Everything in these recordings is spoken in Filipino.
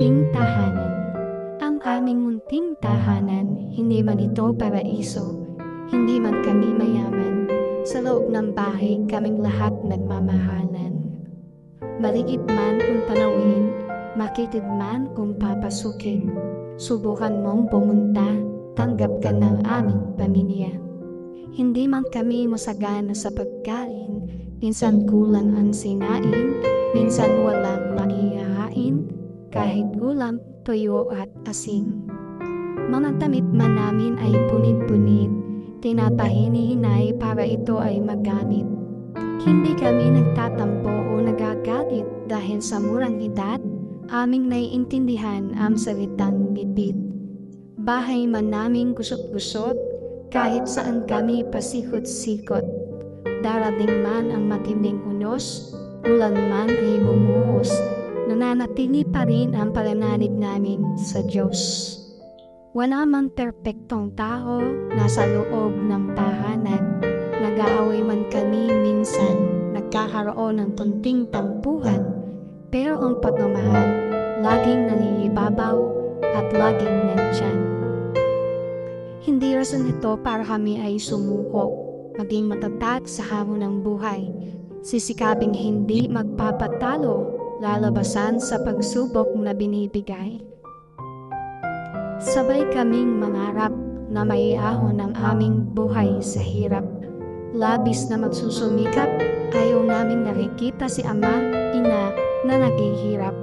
munting tahanan. Ang aming munting tahanan, hindi man ito paraiso, hindi man kami mayaman. Sa loob ng bahay, kaming lahat nagmamahalan. Maligid man kung tanawin, makitid man kung papasukin. Subukan mong pumunta, tanggap ka ng aming pamilya. Hindi man kami masagana sa pagkain, minsan kulang ang sinain, minsan walang maihahain, kahit gulam, tuyo at asin. Mga damit man namin ay punit-punit, tinatahini-hinay para ito ay magamit. Hindi kami nagtatampo o nagagalit dahil sa murang edad, aming naiintindihan ang salitang bibit. Bahay man namin gusot-gusot, kahit saan kami pasikot-sikot. Darating man ang matinding unos, ulan man ay bumuhos, nananatili pa rin ang pananalig namin sa Diyos. Wala man perpektong tao nasa loob ng tahanan. Nag-aaway man kami minsan, nagkakaroon ng kunting tampuhan, pero ang pagmamahal, laging nangingibabaw at laging nandyan. Hindi rason ito para kami ay sumuko, maging matatag sa hamon ng buhay. Sisikaping hindi magpapatalo, lalabasan sa pagsubok na binibigay. Sabay kaming mangarap na may ahon ng aming buhay sa hirap. Labis na magsusumikap, ayaw namin nakikita si ama, ina na naghihirap.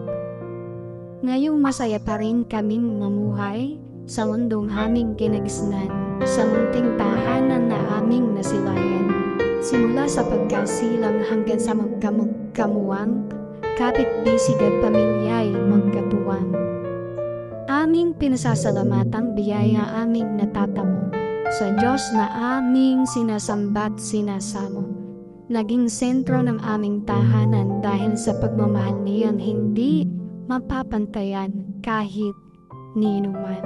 Ngayong masaya pa rin kaming mamuhay sa mundong aming kinagisnan, sa munting tahanan na aming nasilayan. Simula sa pagkasilang hanggang sa magkamugkamuang, kapit bisig at pamilya'y magkatuwang. Aming pinasasalamatan biyaya aming natatamo sa Diyos na aming sinasambat sinasamo. Naging sentro ng aming tahanan dahil sa pagmamahal niyan hindi mapapantayan kahit ninuman.